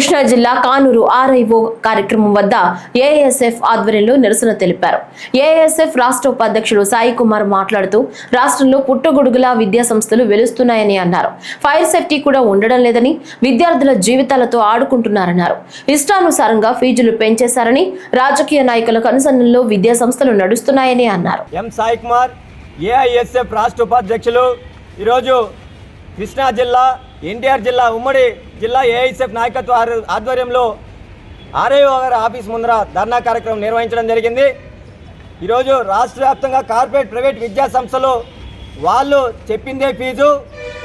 కృష్ణా జిల్లా కానూరు ఆర్ఐఓ కార్యక్రమం వద్ద ఏఎస్ఎఫ్ ఆధ్వర్యంలో నిరసన తెలిపారు. ఏఎస్ఎఫ్ రాష్ట్ర ఉపాధ్యక్షుడు సాయి కుమార్ మాట్లాడుతూ రాష్ట్రంలో పుట్టగొడుగులా విద్యా సంస్థలు వెలుస్తున్నాయని అన్నారు. ఫైర్ సేఫ్టీ కూడా ఉండడం లేదని విద్యార్థుల జీవితాలతో ఆడుకుంటున్నారన్నారు. ఇష్టానుసారంగా ఫీజులు పెంచేశారని రాజకీయ నాయకుల కనుసన్నల్లో విద్యా సంస్థలు నడుస్తున్నాయని అన్నారు. ఎం సాయి కుమార్ ఏఐఎస్ఎఫ్ రాష్ట్ర ఉపాధ్యక్షులు ఈరోజు కృష్ణా జిల్లా ఎన్టీఆర్ జిల్లా ఉమ్మడి జిల్లా ఏఐసీఎఫ్ నాయకత్వ ఆధ్వర్యంలో ఆర్ఐఓ గారి ఆఫీస్ ముందర ధర్నా కార్యక్రమం నిర్వహించడం జరిగింది. ఈరోజు రాష్ట్ర వ్యాప్తంగా కార్పొరేట్ ప్రైవేట్ విద్యా సంస్థలు వాళ్ళు చెప్పిందే ఫీజు.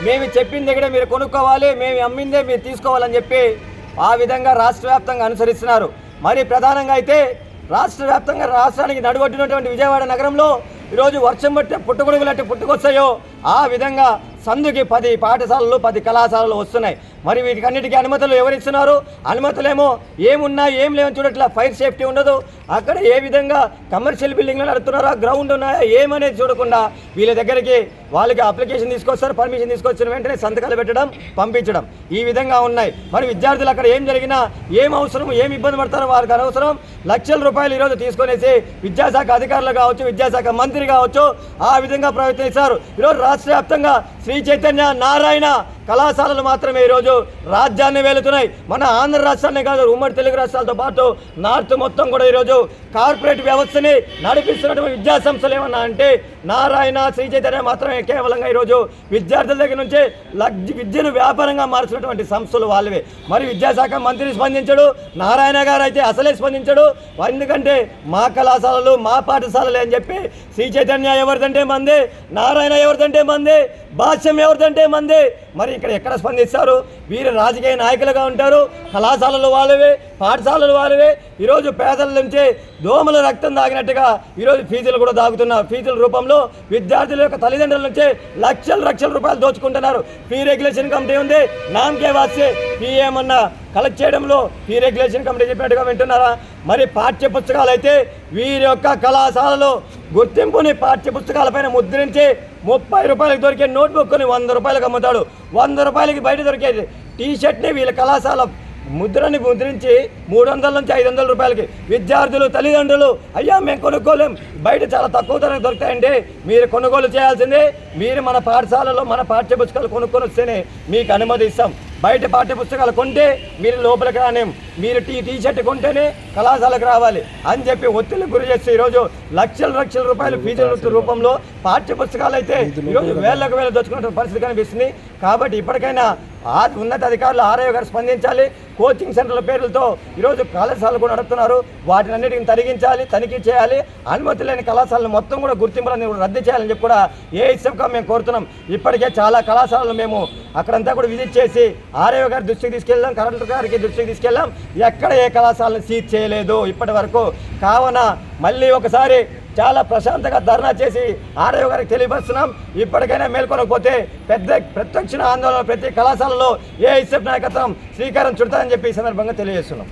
మేము చెప్పింది దగ్గర మీరు కొనుక్కోవాలి మేము అమ్మిందే మీరు తీసుకోవాలని చెప్పి ఆ విధంగా రాష్ట్ర వ్యాప్తంగా అనుసరిస్తున్నారు. మరి ప్రధానంగా అయితే రాష్ట్ర వ్యాప్తంగా రాష్ట్రానికి నడుగొట్టినటువంటి విజయవాడ నగరంలో ఈరోజు వర్షం బట్టి పుట్టుగొడుగులట్టి పుట్టుకొస్తాయో ఆ విధంగా సందుకి పది పాఠశాలలు పది కళాశాలలు వస్తున్నాయి. మరి వీటికన్నిటికీ అనుమతులు ఎవరు ఇస్తున్నారు అనుమతులేమో ఏమున్నా ఏం లేవని చూడట్లా ఫైర్ సేఫ్టీ ఉండదు. అక్కడ ఏ విధంగా కమర్షియల్ బిల్డింగ్లు నడుతున్నారా గ్రౌండ్ ఉన్నాయా ఏమనేది చూడకుండా వీళ్ళ దగ్గరికి వాళ్ళకి అప్లికేషన్ తీసుకొస్తారు పర్మిషన్ తీసుకొచ్చిన వెంటనే సంతకాలు పెట్టడం పంపించడం. ఈ విధంగా ఉన్నాయి. మరి విద్యార్థులు అక్కడ ఏం జరిగినా ఏం అవసరం ఏం ఇబ్బంది పడతారో వారికి అనవసరం. లక్షల రూపాయలు ఈరోజు తీసుకొనేసి విద్యాశాఖ అధికారులు కావచ్చు విద్యాశాఖ మంత్రి కావచ్చు ఆ విధంగా ప్రయత్నిస్తారు. ఈరోజు రాష్ట్ర వ్యాప్తంగా శ్రీ శ్రీ చైతన్య నారాయణ కళాశాలలు మాత్రమే ఈరోజు రాజ్యాన్ని వెళుతున్నాయి మన ఆంధ్ర రాష్ట్రాన్ని కాదు ఉమ్మడి తెలుగు రాష్ట్రాలతో పాటు నార్త్ మొత్తం కూడా ఈరోజు కార్పొరేట్ వ్యవస్థని నడిపిస్తున్నటువంటి విద్యా సంస్థలు ఏమన్నా అంటే నారాయణ శ్రీ చైతన్య మాత్రమే కేవలంగా ఈరోజు విద్యార్థుల దగ్గర నుంచి లగ్జ విద్యను వ్యాపారంగా మార్చినటువంటి సంస్థలు వాళ్ళవే. మరి విద్యాశాఖ మంత్రి స్పందించడు నారాయణ గారు అయితే అసలే స్పందించడు. ఎందుకంటే మా కళాశాలలు మా పాఠశాలలు అని చెప్పి శ్రీ చైతన్య ఎవరిదంటే మందే నారాయణ ఎవరిదంటే మందే భాష్యం ఎవరిదంటే మందే. మరి ఇక్కడ ఎక్కడ స్పందిస్తారు? వీరు రాజకీయ నాయకులుగా ఉంటారు కళాశాలలు వాళ్ళవే పాఠశాలలు వాళ్ళవే. ఈరోజు పేదల నుంచి దోమల రక్తం దాగినట్టుగా ఈరోజు ఫీజులు కూడా దాగుతున్నారు ఫీజుల రూపంలో విద్యార్థుల యొక్క తల్లిదండ్రుల నుంచి లక్షల లక్షల రూపాయలు దోచుకుంటున్నారు. ఫీ రెగ్యులేషన్ కమిటీ ఉంది. నామకే వాస్తే ఫీ ఏమన్నా కలెక్ట్ చేయడంలో ఫీ రెగ్యులేషన్ కమిటీ చెప్పినట్టుగా వింటున్నారా? మరి పాఠ్య పుస్తకాలు అయితే వీరి యొక్క కళాశాలలో గుర్తింపుని పాఠ్య పుస్తకాలపైన ముద్రించి ముప్పై రూపాయలకు దొరికే నోట్బుక్ని వంద రూపాయలకు అమ్ముతాడు. వంద రూపాయలకి బయట దొరికేది. టీ షర్ట్ని వీళ్ళ కళాశాల ముద్రని ముద్రించి మూడు వందల నుంచి ఐదు వందల రూపాయలకి విద్యార్థులు తల్లిదండ్రులు అయ్యా మేము కొనుక్కోలేం. బయట చాలా తక్కువ ధరకు దొరుకుతాయండి. మీరు కొనుగోలు చేయాల్సిందే. మీరు మన పాఠశాలలో మన పాఠ్య పుస్తకాలు కొనుక్కొని వస్తేనే మీకు అనుమతి ఇస్తాం. బయట పాఠ్య పుస్తకాలు కొంటే మీరు లోపలికి రానేం మీరు టీ టీ షర్ట్ కొంటేనే కళాశాలకు రావాలి అని చెప్పి ఒత్తిడి గురి చేస్తే ఈరోజు లక్షల లక్షల రూపాయలు ఫీజుల రూపంలో పాఠ్య పుస్తకాలు అయితే ఈరోజు వేలకు వేలు దోచుకున్న పరిస్థితి కనిపిస్తుంది. కాబట్టి ఇప్పటికైనా ఉన్నత అధికారులు ఆర్ఐ గారు స్పందించాలి. కోచింగ్ సెంటర్ల పేర్లతో ఈరోజు కళాశాలలు కూడా నడుపుతున్నారు. వాటిని అన్నిటిని తరిగించాలి తనిఖీ చేయాలి. అనుమతి లేని కళాశాలను మొత్తం కూడా గుర్తింపులను కూడా రద్దు చేయాలని చెప్పి కూడా ఏ ఇష్టంగా మేము కోరుతున్నాం. ఇప్పటికే చాలా కళాశాలలు మేము అక్కడంతా కూడా విజిట్ చేసి ఆర్ఐ గారి దృష్టికి తీసుకెళ్ళాం కలెక్టర్ గారికి దృష్టికి తీసుకెళ్ళాం ఎక్కడ ఏ కళాశాలను సీజ్ చేయలేదు. ఇప్పటి వరకు కావున మళ్ళీ ఒకసారి చాలా ప్రశాంతంగా ధర్నా చేసి ఆర్యో గారికి తెలియపరుస్తున్నాం. ఇప్పటికైనా మేల్కొనకపోతే పెద్ద ప్రత్యక్ష ఆందోళన ప్రతి కళాశాలలో ఏ ఇసెఫ్ నాయకత్వం శ్రీకారం చుడతారని చెప్పి ఈ సందర్భంగా తెలియజేస్తున్నాం.